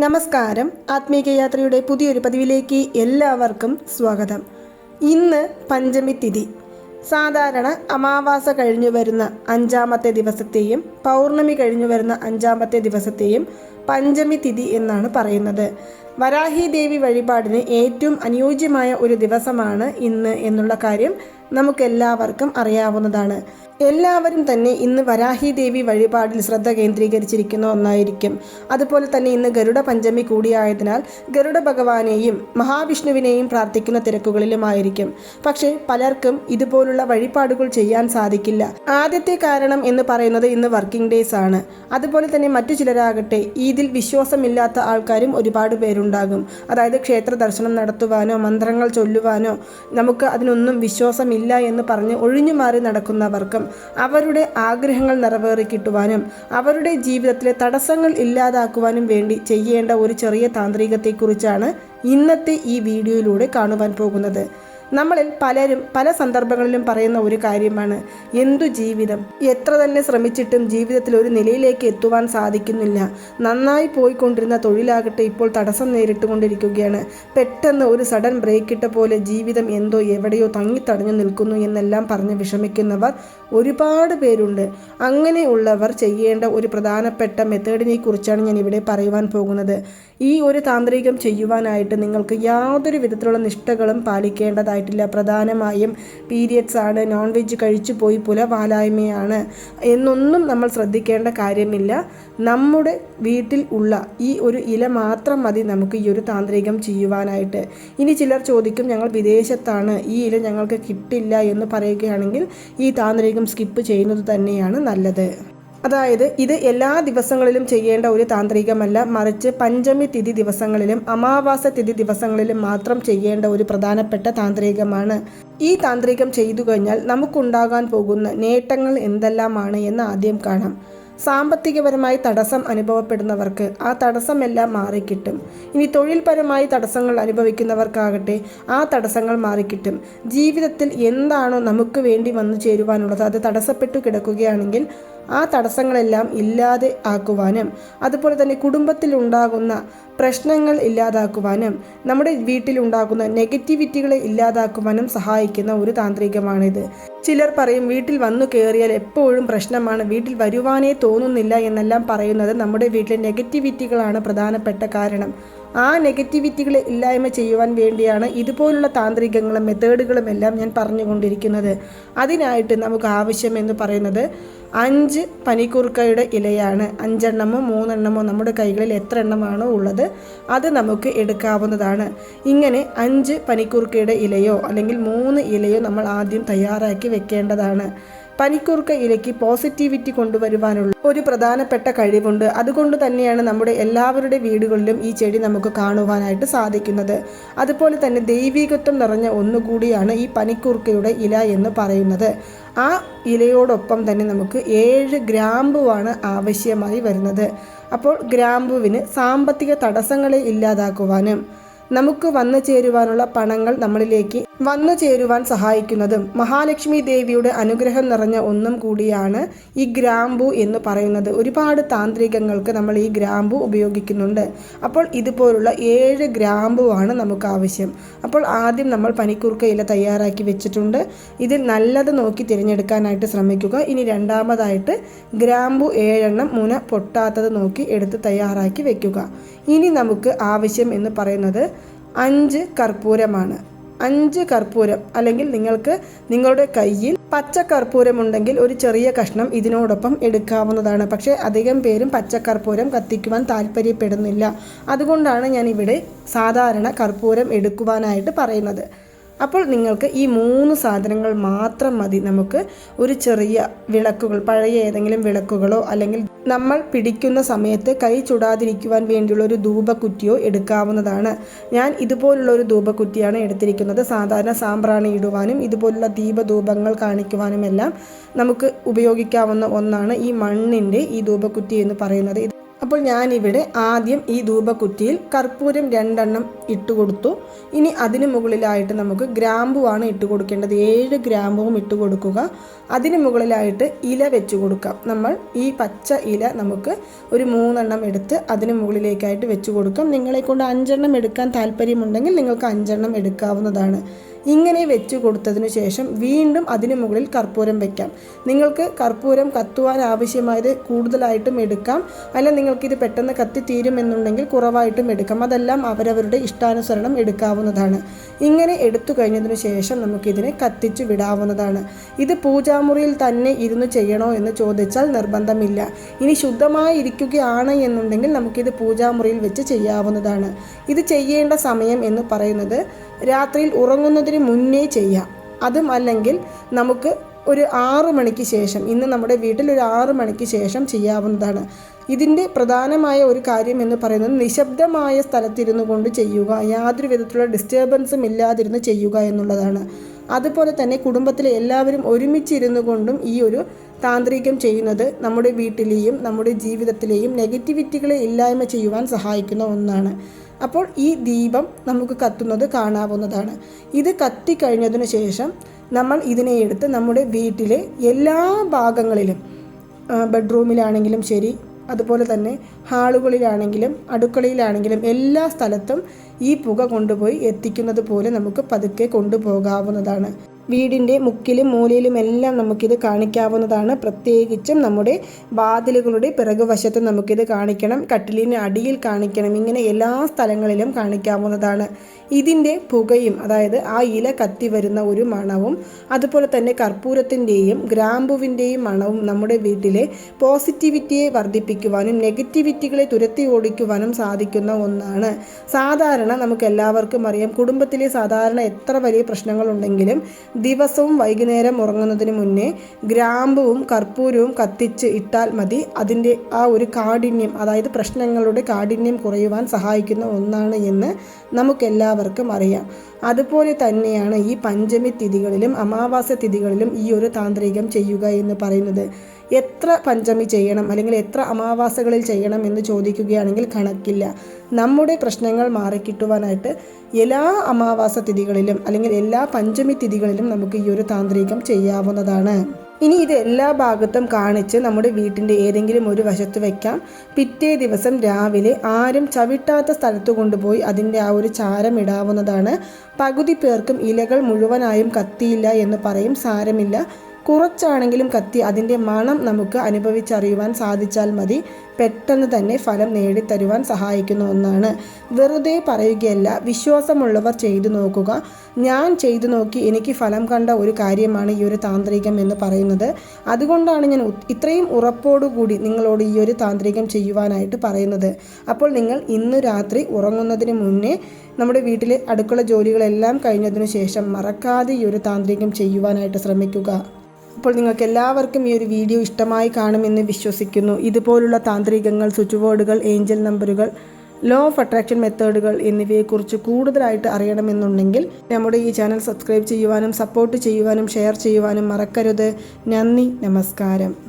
നമസ്കാരം. ആത്മീയ യാത്രയുടെ പുതിയൊരു പതിവിലേക്ക് എല്ലാവർക്കും സ്വാഗതം. ഇന്ന് പഞ്ചമി തിഥി. സാധാരണ അമാവാസ കഴിഞ്ഞു വരുന്ന അഞ്ചാമത്തെ ദിവസത്തെയും പൗർണമി കഴിഞ്ഞു വരുന്ന അഞ്ചാമത്തെ ദിവസത്തെയും പഞ്ചമി തിഥി എന്നാണ് പറയുന്നത്. വരാഹി ദേവി വഴിപാടിന് ഏറ്റവും അനുയോജ്യമായ ഒരു ദിവസമാണ് ഇന്ന് എന്നുള്ള കാര്യം നമുക്കെല്ലാവർക്കും അറിയാവുന്നതാണ്. എല്ലാവരും തന്നെ ഇന്ന് വരാഹി ദേവി വഴിപാടിൽ ശ്രദ്ധ കേന്ദ്രീകരിച്ചിരിക്കുന്ന ഒന്നായിരിക്കും. അതുപോലെ തന്നെ ഇന്ന് ഗരുഡ പഞ്ചമി കൂടിയായതിനാൽ ഗരുഡ ഭഗവാനെയും മഹാവിഷ്ണുവിനെയും പ്രാർത്ഥിക്കുന്ന തിരക്കുകളിലുമായിരിക്കും. പക്ഷേ പലർക്കും ഇതുപോലുള്ള വഴിപാടുകൾ ചെയ്യാൻ സാധിക്കില്ല. ആദ്യത്തെ കാരണം എന്ന് പറയുന്നത് ഇന്ന് വർക്കിംഗ് ഡേയ്സ് ആണ്. അതുപോലെ തന്നെ മറ്റു ചിലരാകട്ടെ ഈദിൽ വിശ്വാസമില്ലാത്ത ആൾക്കാരും ഒരുപാട് പേരുണ്ടാകും. അതായത് ക്ഷേത്ര ദർശനം നടത്തുവാനോ മന്ത്രങ്ങൾ ചൊല്ലുവാനോ നമുക്ക് അതിനൊന്നും വിശ്വാസമില്ല എന്ന് പറഞ്ഞ് ഒഴിഞ്ഞു മാറി നടക്കുന്നവർക്കും അവരുടെ ആഗ്രഹങ്ങൾ നിറവേറി കിട്ടുവാനും അവരുടെ ജീവിതത്തിലെ തടസ്സങ്ങൾ ഇല്ലാതാക്കുവാനും വേണ്ടി ചെയ്യേണ്ട ഒരു ചെറിയ താന്ത്രികത്തെക്കുറിച്ചാണ് ഇന്നത്തെ ഈ വീഡിയോയിലൂടെ കാണുവാൻ പോകുന്നത്. നമ്മളിൽ പലരും പല സന്ദർഭങ്ങളിലും പറയുന്ന ഒരു കാര്യമാണ്. എന്തു ജീവിതം? എത്ര തന്നെ ശ്രമിച്ചിട്ടും ജീവിതത്തിൽ ഒരു നിലയിലേക്ക് എത്തുവാൻ സാധിക്കുന്നില്ല. നന്നായി പോയിക്കൊണ്ടിരുന്ന തൊഴിലാകട്ടെ ഇപ്പോൾ തടസ്സം നേരിട്ടുകൊണ്ടിരിക്കുകയാണ്. പെട്ടെന്ന് ഒരു സഡൻ ബ്രേക്ക് ഇട്ട പോലെ ജീവിതം എന്തോ എവിടെയോ തങ്ങിത്തടഞ്ഞു നിൽക്കുന്നു എന്നെല്ലാം പറഞ്ഞ് വിഷമിക്കുന്നവർ ഒരുപാട് പേരുണ്ട്. അങ്ങനെയുള്ളവർ ചെയ്യേണ്ട ഒരു പ്രധാനപ്പെട്ട മെത്തേഡിനെ കുറിച്ചാണ് ഞാൻ ഇവിടെ പറയുവാൻ പോകുന്നത്. ഈ ഒരു താന്ത്രികം ചെയ്യുവാനായിട്ട് നിങ്ങൾക്ക് യാതൊരു വിധത്തിലുള്ള നിഷ്ഠകളും പാലിക്കേണ്ടതായിട്ടില്ല. പ്രധാനമായും പീരിയഡ്സ് ആണ്. നോൺ വെജ് കഴിച്ചു പോയി പുലപാലായ്മയാണ് എന്നൊന്നും നമ്മൾ ശ്രദ്ധിക്കേണ്ട കാര്യമില്ല. നമ്മുടെ വീട്ടിൽ ഉള്ള ഈ ഒരു ഇല മാത്രം മതി നമുക്ക് ഈ ഒരു താന്ത്രികം ചെയ്യുവാനായിട്ട്. ഇനി ചിലർ ചോദിക്കും ഞങ്ങൾ വിദേശത്താണ്. ഈ ഇല ഞങ്ങൾക്ക് കിട്ടില്ല എന്ന് പറയുകയാണെങ്കിൽ ഈ താന്ത്രികം സ്കിപ്പ് ചെയ്യുന്നത് തന്നെയാണ് നല്ലത്. അതായത് ഇത് എല്ലാ ദിവസങ്ങളിലും ചെയ്യേണ്ട ഒരു താന്ത്രികമല്ല. മറിച്ച് പഞ്ചമി തിഥി ദിവസങ്ങളിലും അമാവാസ തിഥി ദിവസങ്ങളിലും മാത്രം ചെയ്യേണ്ട ഒരു പ്രധാനപ്പെട്ട താന്ത്രികമാണ്. ഈ താന്ത്രികം ചെയ്തു കഴിഞ്ഞാൽ നമുക്കുണ്ടാകാൻ പോകുന്ന നേട്ടങ്ങൾ എന്തെല്ലാമാണ് എന്ന് ആദ്യം കാണാം. സാമ്പത്തികപരമായി തടസ്സം അനുഭവപ്പെടുന്നവർക്ക് ആ തടസ്സമെല്ലാം മാറിക്കിട്ടും. ഇനി തൊഴിൽപരമായി തടസ്സങ്ങൾ അനുഭവിക്കുന്നവർക്കാകട്ടെ ആ തടസ്സങ്ങൾ മാറിക്കിട്ടും. ജീവിതത്തിൽ എന്താണോ നമുക്ക് വേണ്ടി വന്നു ചേരുവാനുള്ളത് അത് തടസ്സപ്പെട്ടു കിടക്കുകയാണെങ്കിൽ ആ തടസ്സങ്ങളെല്ലാം ഇല്ലാതെ ആക്കുവാനും അതുപോലെ തന്നെ കുടുംബത്തിലുണ്ടാകുന്ന പ്രശ്നങ്ങൾ ഇല്ലാതാക്കുവാനും നമ്മുടെ വീട്ടിലുണ്ടാകുന്ന നെഗറ്റിവിറ്റികളെ ഇല്ലാതാക്കുവാനും സഹായിക്കുന്ന ഒരു താന്ത്രികമാണിത്. ചിലർ പറയും വീട്ടിൽ വന്നു കയറിയാൽ എപ്പോഴും പ്രശ്നമാണ് വീട്ടിൽ വരുവാനേ തോന്നുന്നില്ല എന്നെല്ലാം പറയുന്നത് നമ്മുടെ വീട്ടിലെ നെഗറ്റിവിറ്റികളാണ് പ്രധാനപ്പെട്ട കാരണം. ആ നെഗറ്റിവിറ്റികളെ ഇല്ലായ്മ ചെയ്യുവാൻ വേണ്ടിയാണ് ഇതുപോലുള്ള താന്ത്രികങ്ങളും മെത്തേഡുകളും എല്ലാം ഞാൻ പറഞ്ഞുകൊണ്ടിരിക്കുന്നത്. അതിനായിട്ട് നമുക്ക് ആവശ്യമെന്ന് പറയുന്നത് അഞ്ച് പനിക്കൂർക്കയുടെ ഇലയാണ്. അഞ്ചെണ്ണമോ മൂന്നെണ്ണമോ നമ്മുടെ കൈകളിൽ എത്ര എണ്ണമാണോ ഉള്ളത് അത് നമുക്ക് എടുക്കാവുന്നതാണ്. ഇങ്ങനെ അഞ്ച് പനിക്കൂർക്കയുടെ ഇലയോ അല്ലെങ്കിൽ മൂന്ന് ഇലയോ നമ്മൾ ആദ്യം തയ്യാറാക്കി വെക്കേണ്ടതാണ്. പനിക്കൂർക്ക ഇലയ്ക്ക് പോസിറ്റിവിറ്റി കൊണ്ടുവരുവാനുള്ള ഒരു പ്രധാനപ്പെട്ട കഴിവുണ്ട്. അതുകൊണ്ട് തന്നെയാണ് നമ്മുടെ എല്ലാവരുടെ വീടുകളിലും ഈ ചെടി നമുക്ക് കാണുവാനായിട്ട് സാധിക്കുന്നത്. അതുപോലെ തന്നെ ദൈവികത്വം നിറഞ്ഞ ഒന്നുകൂടിയാണ് ഈ പനിക്കൂർക്കയുടെ ഇല എന്ന് പറയുന്നത്. ആ ഇലയോടൊപ്പം തന്നെ നമുക്ക് ഏഴ് ഗ്രാമ്പുവാണ് ആവശ്യമായി വരുന്നത്. അപ്പോൾ ഗ്രാമ്പുവിന് സാമ്പത്തിക തടസ്സങ്ങളെ ഇല്ലാതാക്കുവാനും നമുക്ക് വന്നു ചേരുവാനുള്ള പണങ്ങൾ നമ്മളിലേക്ക് വന്നു ചേരുവാൻ സഹായിക്കുന്നതും മഹാലക്ഷ്മി ദേവിയുടെ അനുഗ്രഹം നിറഞ്ഞ ഒന്നും കൂടിയാണ് ഈ ഗ്രാമ്പു എന്ന് പറയുന്നത്. ഒരുപാട് താന്ത്രികങ്ങൾക്ക് നമ്മൾ ഈ ഗ്രാമ്പു ഉപയോഗിക്കുന്നുണ്ട്. അപ്പോൾ ഇതുപോലുള്ള ഏഴ് ഗ്രാമ്പുവാണ് നമുക്ക് ആവശ്യം. അപ്പോൾ ആദ്യം നമ്മൾ പനിക്കൂർക്ക ഇല തയ്യാറാക്കി വെച്ചിട്ടുണ്ട്. ഇതിൽ നല്ലത് നോക്കി തിരഞ്ഞെടുക്കാനായിട്ട് ശ്രമിക്കുക. ഇനി രണ്ടാമതായിട്ട് ഗ്രാമ്പു ഏഴെണ്ണം മുന പൊട്ടാത്തത് നോക്കി എടുത്ത് തയ്യാറാക്കി വെക്കുക. ഇനി നമുക്ക് ആവശ്യം എന്ന് പറയുന്നത് അഞ്ച് കർപ്പൂരമാണ്. അഞ്ച് കർപ്പൂരം അല്ലെങ്കിൽ നിങ്ങൾക്ക് നിങ്ങളുടെ കയ്യിൽ പച്ച കർപ്പൂരം ഉണ്ടെങ്കിൽ ഒരു ചെറിയ കഷ്ണം ഇതിനോടൊപ്പം എടുക്കാവുന്നതാണ്. പക്ഷേ അധികം പേരും പച്ച കർപ്പൂരം കത്തിക്കുവാൻ താല്പര്യപ്പെടുന്നില്ല. അതുകൊണ്ടാണ് ഞാൻ ഇവിടെ സാധാരണ കർപ്പൂരം എടുക്കുവാനായിട്ട് പറയുന്നത്. അപ്പോൾ നിങ്ങൾക്ക് ഈ മൂന്ന് സാധനങ്ങൾ മാത്രം മതി. നമുക്ക് ഒരു ചെറിയ വിളക്കുകൾ പഴയ ഏതെങ്കിലും വിളക്കുകളോ അല്ലെങ്കിൽ നമ്മൾ പിടിക്കുന്ന സമയത്ത് കൈ ചുടാതിരിക്കുവാൻ വേണ്ടിയുള്ള ഒരു ധൂപക്കുറ്റിയോ എടുക്കാവുന്നതാണ്. ഞാൻ ഇതുപോലുള്ള ഒരു ധൂപക്കുറ്റിയാണ് എടുത്തിരിക്കുന്നത്. സാധാരണ സാമ്പ്രാണി ഇടുവാനും ഇതുപോലുള്ള ദീപധൂപങ്ങൾ കാണിക്കുവാനും എല്ലാം നമുക്ക് ഉപയോഗിക്കാവുന്ന ഒന്നാണ് ഈ മണ്ണിന്റെ ഈ ധൂപക്കുറ്റി എന്ന് പറയുന്നത്. അപ്പോൾ ഞാനിവിടെ ആദ്യം ഈ ധൂപക്കുറ്റിയിൽ കർപ്പൂരം രണ്ടെണ്ണം ഇട്ട് കൊടുത്തു. ഇനി അതിന് മുകളിലായിട്ട് നമുക്ക് ഗ്രാമ്പുവാണ് ഇട്ട് കൊടുക്കേണ്ടത്. ഏഴ് ഗ്രാമ്പുവും ഇട്ട് കൊടുക്കുക. അതിന് മുകളിലായിട്ട് ഇല വെച്ച് കൊടുക്കാം. നമ്മൾ ഈ പച്ച ഇല നമുക്ക് ഒരു മൂന്നെണ്ണം എടുത്ത് അതിന് മുകളിലേക്കായിട്ട് വെച്ച് കൊടുക്കാം. നിങ്ങളെ കൊണ്ട് അഞ്ചെണ്ണം എടുക്കാൻ താല്പര്യമുണ്ടെങ്കിൽ നിങ്ങൾക്ക് അഞ്ചെണ്ണം എടുക്കാവുന്നതാണ്. ഇങ്ങനെ വെച്ച് കൊടുത്തതിന് ശേഷം വീണ്ടും അതിനു മുകളിൽ കർപ്പൂരം വെക്കാം. നിങ്ങൾക്ക് കർപ്പൂരം കത്തുവാൻ ആവശ്യമായത് കൂടുതലായിട്ടും എടുക്കാം. അല്ല നിങ്ങൾക്കിത് പെട്ടെന്ന് കത്തി തീരുമെന്നുണ്ടെങ്കിൽ കുറവായിട്ടും എടുക്കാം. അതെല്ലാം അവരവരുടെ ഇഷ്ടാനുസരണം എടുക്കാവുന്നതാണ്. ഇങ്ങനെ എടുത്തു കഴിഞ്ഞതിന് ശേഷം നമുക്കിതിനെ കത്തിച്ചു വിടാവുന്നതാണ്. ഇത് പൂജാമുറിയിൽ തന്നെ ഇരുന്ന് ചെയ്യണോ എന്ന് ചോദിച്ചാൽ നിർബന്ധമില്ല. ഇനി ശുദ്ധമായി ഇരിക്കുകയാണ് എന്നുണ്ടെങ്കിൽ നമുക്കിത് പൂജാമുറിയിൽ വെച്ച് ചെയ്യാവുന്നതാണ്. ഇത് ചെയ്യേണ്ട സമയം എന്ന് പറയുന്നത് രാത്രിയിൽ ഉറങ്ങുന്നതിന് മുന്നേ ചെയ്യാം. അതും അല്ലെങ്കിൽ നമുക്ക് ഒരു ആറു മണിക്ക് ശേഷം ഇന്ന് നമ്മുടെ വീട്ടിൽ ഒരു ആറു മണിക്ക് ശേഷം ചെയ്യാവുന്നതാണ്. ഇതിന്റെ പ്രധാനമായ ഒരു കാര്യം എന്ന് പറയുന്നത് നിശബ്ദമായ സ്ഥലത്തിരുന്നു കൊണ്ട് ചെയ്യുക യാതൊരു വിധത്തിലുള്ള ഡിസ്റ്റർബൻസും ഇല്ലാതിരുന്ന് ചെയ്യുക എന്നുള്ളതാണ്. അതുപോലെ തന്നെ കുടുംബത്തിലെ എല്ലാവരും ഒരുമിച്ചിരുന്നു കൊണ്ടും ഈ ഒരു താന്ത്രികം ചെയ്യുന്നത് നമ്മുടെ വീട്ടിലെയും നമ്മുടെ ജീവിതത്തിലെയും നെഗറ്റിവിറ്റികളെ ഇല്ലായ്മ ചെയ്യുവാൻ സഹായിക്കുന്ന ഒന്നാണ്. അപ്പോൾ ഈ ദീപം നമുക്ക് കത്തുന്നത് കാണാവുന്നതാണ്. ഇത് കത്തിക്കഴിഞ്ഞതിന് ശേഷം നമ്മൾ ഇതിനെ എടുത്ത് നമ്മുടെ വീട്ടിലെ എല്ലാ ഭാഗങ്ങളിലും ബെഡ്റൂമിലാണെങ്കിലും ശരി അതുപോലെ തന്നെ ഹാളുകളിലാണെങ്കിലും അടുക്കളയിലാണെങ്കിലും എല്ലാ സ്ഥലത്തും ഈ പുക കൊണ്ടുപോയി എത്തിക്കുന്നത് പോലെ നമുക്ക് പതുക്കെ കൊണ്ടുപോകാവുന്നതാണ്. വീടിന്റെ മുക്കിലും മൂലയിലും എല്ലാം നമുക്കിത് കാണിക്കാവുന്നതാണ്. പ്രത്യേകിച്ചും നമ്മുടെ വാതിലുകളുടെ പിറകുവശത്ത് നമുക്കിത് കാണിക്കണം. കട്ടിലിന് അടിയിൽ കാണിക്കണം. ഇങ്ങനെ എല്ലാ സ്ഥലങ്ങളിലും കാണിക്കാവുന്നതാണ്. ഇതിന്റെ പുകയും അതായത് ആ ഇല കത്തി വരുന്ന ഒരു മണവും അതുപോലെ തന്നെ കർപ്പൂരത്തിന്റെയും ഗ്രാമ്പുവിന്റെയും മണവും നമ്മുടെ വീട്ടിലെ പോസിറ്റിവിറ്റിയെ വർദ്ധിപ്പിക്കുവാനും നെഗറ്റിവിറ്റികളെ തുരത്തി ഓടിക്കുവാനും സാധിക്കുന്ന ഒന്നാണ്. സാധാരണ നമുക്ക് എല്ലാവർക്കും അറിയാം കുടുംബത്തിലെ സാധാരണ എത്ര വലിയ പ്രശ്നങ്ങളുണ്ടെങ്കിലും ദിവസവും വൈകുന്നേരം ഉറങ്ങുന്നതിന് മുന്നേ ഗ്രാമ്പുവും കർപ്പൂരവും കത്തിച്ച് ഇട്ടാൽ മതി. അതിന്റെ ആ ഒരു കാഠിന്യം അതായത് പ്രശ്നങ്ങളുടെ കാഠിന്യം കുറയുവാൻ സഹായിക്കുന്ന ഒന്നാണ് എന്ന് നമുക്കെല്ലാവർക്കും അറിയാം. അതുപോലെ തന്നെയാണ് ഈ പഞ്ചമി തിഥികളിലും അമാവാസ തിഥികളിലും ഈ ഒരു താന്ത്രികം ചെയ്യുക എന്ന് പറയുന്നത്. എത്ര പഞ്ചമി ചെയ്യണം അല്ലെങ്കിൽ എത്ര അമാവാസകളിൽ ചെയ്യണം എന്ന് ചോദിക്കുകയാണെങ്കിൽ കണക്കില്ല. നമ്മുടെ പ്രശ്നങ്ങൾ മാറിക്കിട്ടുവാനായിട്ട് എല്ലാ അമാവാസ തിഥികളിലും അല്ലെങ്കിൽ എല്ലാ പഞ്ചമി തിഥികളിലും നമുക്ക് ഈ ഒരു താന്ത്രികം ചെയ്യാവുന്നതാണ്. ഇനി ഇത് എല്ലാ ഭാഗത്തും കാണിച്ച് നമ്മുടെ വീട്ടിന്റെ ഏതെങ്കിലും ഒരു വശത്ത് വയ്ക്കാം പിറ്റേ ദിവസം രാവിലെ ആരും ചവിട്ടാത്ത സ്ഥലത്ത് കൊണ്ടുപോയി അതിന്റെ ആ ഒരു ചാരം ഇടാവുന്നതാണ്. പകുതി പേർക്കും ഇലകൾ മുഴുവനായും കത്തിയില്ല എന്ന് പറയും സാരമില്ല. കുറച്ചാണെങ്കിലും കത്തി അതിന്റെ മണം നമുക്ക് അനുഭവിച്ചറിയുവാൻ സാധിച്ചാൽ മതി. പെട്ടെന്ന് തന്നെ ഫലം നേടിത്തരുവാൻ സഹായിക്കുന്ന ഒന്നാണ്. വെറുതെ പറയുകയല്ല വിശ്വാസമുള്ളവർ ചെയ്തു നോക്കുക. ഞാൻ ചെയ്തു നോക്കി എനിക്ക് ഫലം കണ്ട ഒരു കാര്യമാണ് ഈ ഒരു താന്ത്രികം എന്ന് പറയുന്നത്. അതുകൊണ്ടാണ് ഞാൻ ഇത്രയും ഉറപ്പോടുകൂടി നിങ്ങളോട് ഈ ഒരു താന്ത്രികം ചെയ്യുവാനായിട്ട് പറയുന്നത്. അപ്പോൾ നിങ്ങൾ ഇന്ന് രാത്രി ഉറങ്ങുന്നതിന് മുന്നേ നമ്മുടെ വീട്ടിലെ അടുക്കള ജോലികളെല്ലാം കഴിഞ്ഞതിനു ശേഷം മറക്കാതെ ഈ ഒരു താന്ത്രികം ചെയ്യുവാനായിട്ട് ശ്രമിക്കുക. അപ്പോൾ നിങ്ങൾക്ക് എല്ലാവർക്കും ഈ ഒരു വീഡിയോ ഇഷ്ടമായി കാണുമെന്ന് വിശ്വസിക്കുന്നു. ഇതുപോലുള്ള താന്ത്രികങ്ങൾ സ്വിച്ച് ബോർഡുകൾ ഏഞ്ചൽ നമ്പറുകൾ ലോ ഓഫ് അട്രാക്ഷൻ മെത്തേഡുകൾ എന്നിവയെക്കുറിച്ച് കൂടുതലായിട്ട് അറിയണമെന്നുണ്ടെങ്കിൽ നമ്മുടെ ഈ ചാനൽ സബ്സ്ക്രൈബ് ചെയ്യുവാനും സപ്പോർട്ട് ചെയ്യുവാനും ഷെയർ ചെയ്യുവാനും മറക്കരുത്. നന്ദി നമസ്കാരം.